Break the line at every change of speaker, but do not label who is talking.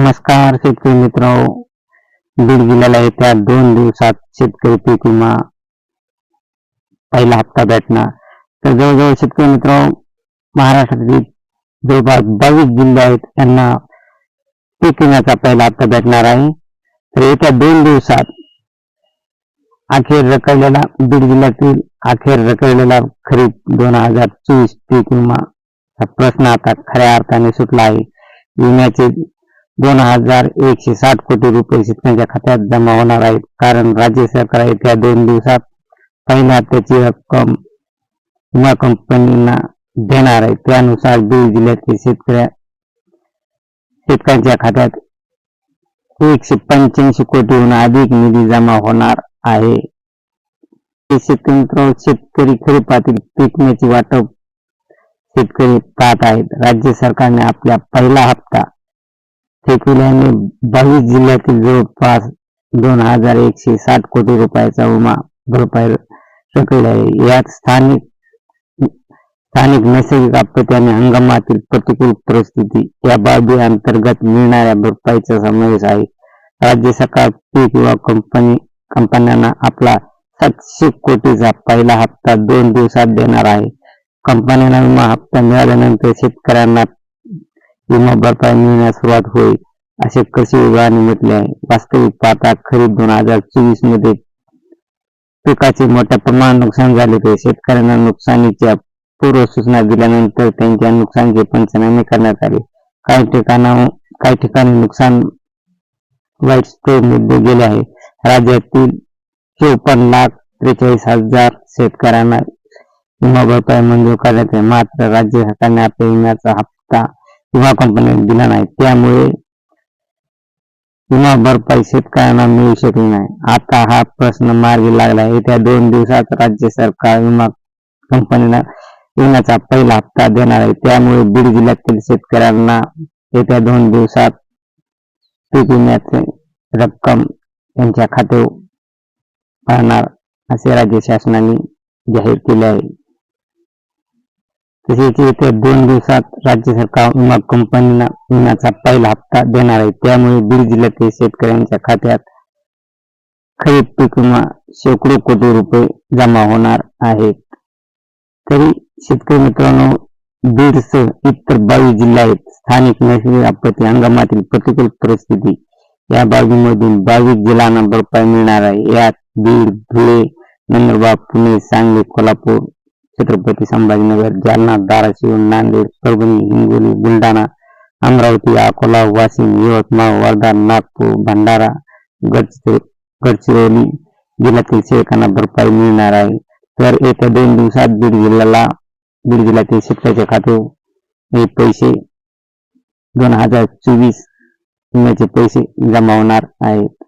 नमस्कार शेतकरी मित्र. बीड जिल्ह्याला येत्या दोन दिवसात शेतकरी पीक विमा पहिला हप्ता भेटणार. तर जवळजवळ शेतकरी मित्र महाराष्ट्रातील जवळपास बावीस जिल्हे आहेत त्यांना पीक विम्याचा पहिला हप्ता भेटणार आहे. तर येत्या दोन दिवसात अखेर रखडलेला बीड जिल्ह्यातील अखेर रखडलेला खरीप दोन हजार चोवीस पीक विमा प्रश्न आता खऱ्या अर्थाने सुटला आहे. विम्याचे दोन हजार एकशे साठ कोटी रुपये शेतकऱ्यांच्या खात्यात जमा होणार आहेत. कारण राज्य सरकार येत्या दोन दिवसात पहिल्या त्याची रक्कम विमा कंपनींना देणार आहे. त्यानुसार बीड जिल्ह्यातील शेतकऱ्या शेतकऱ्यांच्या खात्यात एकशे पंच्याऐंशी कोटीहून अधिक निधी जमा होणार आहे. शेतकरी शेतकरी खरीपातील पिकण्याची वाटप शेतकरी पाहत आहेत. राज्य सरकारने आपल्या पहिला हप्ता थेकुल्याने बावीस जिल्ह्यातील जवळपास दोन हजार एकशे साठ कोटी रुपयाचा विमा भरपाई रखडला आहे. यात स्थानिक स्थानिक नैसर्गिक आपत्ती आणि हंगामातील प्रतिकूल परिस्थिती या बाबी अंतर्गत मिळणाऱ्या भरपाईचा समावेश आहे. राज्य सरकार पीक किंवा कंपनी कंपन्यांना आपला सातशे कोटीचा पहिला हप्ता दोन दिवसात देणार आहे. कंपन्यांना विमा हप्ता मिळाल्यानंतर शेतकऱ्यांना विमा भरपाई मिळण्यास सुरुवात होईल. असे कृषी विभागाने म्हटले आहे. वास्तविक पाहता खरीप दोन हजार चोवीसमध्ये पिकाचे मोठ्या प्रमाणात नुकसान झाले होते. शेतकऱ्यांना नुकसानीच्या पूर्व सूचना दिल्यानंतर त्यांच्या नुकसानीचे पंचनामे करण्यात आले. काही ठिकाणा काही ठिकाणी नुकसान वाईट स्टोरमध्ये गेले आहे. राज्यातील चोपन्न लाख त्रेचाळीस हजार शेतकऱ्यांना विमा भरपाई मंजूर करण्यात आहे मात्र राज्य सरकारने आपल्या विम्याचा हप्ता विमा कंपनीने दिला नाही. त्यामुळे विमा भरपाई शेतकऱ्यांना मिळू शकली नाही. आता हा प्रश्न मार्गी लागला येत्या दोन दिवसात राज्य सरकार विमा कंपनीला विम्याचा पहिला हप्ता देणार आहे. त्यामुळे बीड जिल्ह्यातील शेतकऱ्यांना येत्या दोन दिवसात पीक विम्याची रक्कम त्यांच्या खाते पाहणार असे राज्य शासनाने जाहीर केले आहे. तसेच येत्या दोन दिवसात राज्य सरकार विमा कंपनीला विम्याचा पहिला हप्ता देणार आहे. त्यामुळे बीड जिल्ह्यातील शेतकऱ्यांच्या खात्यात खरीप पीक विमा शेकडो कोटी रुपये जमा होणार आहेत. तरी शेतकरी मित्रांनो बीडसह इतर बावीस जिल्हे आहेत. स्थानिक नैसर्गिक आपत्ती हंगामातील प्रतिकूल परिस्थिती या बाबीमधून बावीस जिल्ह्यांना भरपाई मिळणार आहे. यात बीड धुळे नंदुरबार पुणे सांगली कोल्हापूर छत्रपती संभाजीनगर जालना धाराशिव नांदेड परभणी हिंगोली बुलढाणा अमरावती अकोला वाशिम यवतमाळ वर्धा नागपूर भंडारा गडचिरोली जिल्ह्यातील शेतकऱ्यांना भरपाई मिळणार आहे. तर येत्या दोन दिवसात बीड जिल्ह्याला बीड जिल्ह्यातील शेतकऱ्याच्या खाते हे पैसे दोन हजार चोवीस विम्याचे पैसे जमा होणार आहेत.